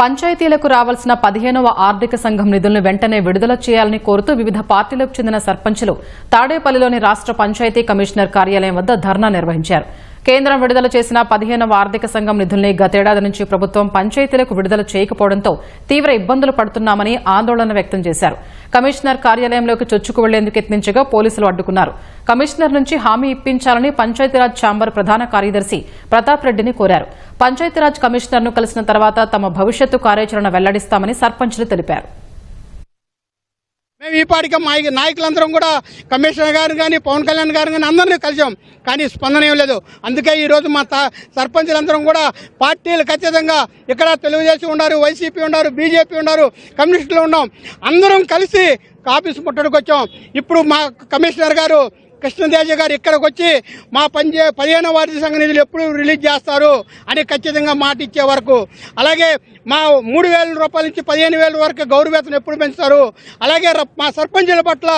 పంచాయతీలకు రావాల్సిన పదిహేనవ ఆర్థిక సంఘం నిధులను వెంటనే విడుదల చేయాలని కోరుతూ వివిధ పార్టీలకు చెందిన సర్పంచులు తాడేపల్లిలోని రాష్ట్ర పంచాయతీ కమిషనర్ కార్యాలయం వద్ద ధర్నా నిర్వహించారు. కేంద్రం విడుదల చేసిన పదిహేనవ ఆర్థిక సంఘం నిధుల్ని గతేడాది నుంచి ప్రభుత్వం పంచాయతీలకు విడుదల చేయకపోవడంతో తీవ్ర ఇబ్బందులు పడుతున్నామని ఆందోళన వ్యక్తం చేశారు. కమిషనర్ కార్యాలయంలోకి చొచ్చుకు వెళ్ళేందుకు యత్నించగా పోలీసులు అడ్డుకున్నారు. కమిషనర్ నుంచి హామీ ఇప్పించాలని పంచాయతీరాజ్ ఛాంబర్ ప్రధాన కార్యదర్శి ప్రతాప్ రెడ్డిని కోరారు. పంచాయతీరాజ్ కమిషనర్ను కలిసిన తర్వాత తమ భవిష్యత్తు కార్యాచరణ వెల్లడిస్తామని సర్పంచులు తెలిపారు. మేము ఈ పాటికి మా నాయకులందరం కూడా కమిషనర్ గారు కానీ పవన్ కళ్యాణ్ గారు కానీ అందరినీ కలిసాం. కానీ స్పందన ఏం లేదు. అందుకే ఈరోజు మా సర్పంచులందరం కూడా పార్టీలు ఖచ్చితంగా ఇక్కడ తెలుగుదేశం ఉన్నారు వైసీపీ ఉన్నారు బీజేపీ ఉన్నారు కమ్యూనిస్టులు ఉన్నాం. అందరం కలిసి ఆఫీస్ ముట్టడికి వచ్చాం. ఇప్పుడు మా కమిషనర్ గారు కృష్ణదేజ గారు ఇక్కడికి వచ్చి మా పంచే పదిహేను వార్షిక సంఘ నిధులు ఎప్పుడు రిలీజ్ చేస్తారు అని ఖచ్చితంగా మాట ఇచ్చే వరకు. అలాగే మా మూడు వేల రూపాయల నుంచి పదిహేను వేల వరకు గౌరవేతను ఎప్పుడు పెంచుతారు? అలాగే మా సర్పంచుల పట్ల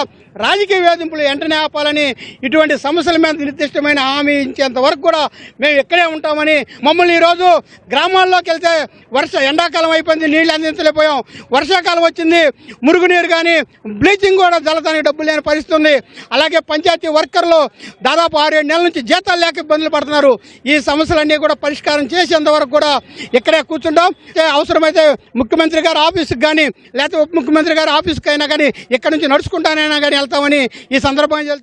రాజకీయ వేధింపులు వెంటనే ఆపాలని ఇటువంటి సమస్యల మీద నిర్దిష్టమైన హామీ ఇచ్చేంత వరకు కూడా మేము ఇక్కడే ఉంటామని మమ్మల్ని ఈరోజు గ్రామాల్లోకి వెళ్తే వర్ష ఎండాకాలం అయిపోయింది నీళ్ళు అందించలేకపోయాం. వర్షాకాలం వచ్చింది మురుగునీరు కానీ బ్లీచింగ్ కూడా జలతానికి డబ్బులు లేని పరిస్థితి ఉంది. అలాగే పంచాయతీ వర్కర్లు దాదాపు ఆరేడు నెలల నుంచి జీతాలు లేక ఇబ్బందులు పడుతున్నారు. ఈ సమస్యలన్నీ కూడా పరిష్కారం చేసేంతవరకు కూడా ఇక్కడే కూర్చుంటాం. అవసరమైతే ముఖ్యమంత్రి గారి ఆఫీస్కి కానీ లేకపోతే ఉప ముఖ్యమంత్రి గారి ఆఫీస్కి అయినా కానీ ఇక్కడ నుంచి నడుచుకుంటానైనా కానీ వెళ్తామని ఈ సందర్భంగా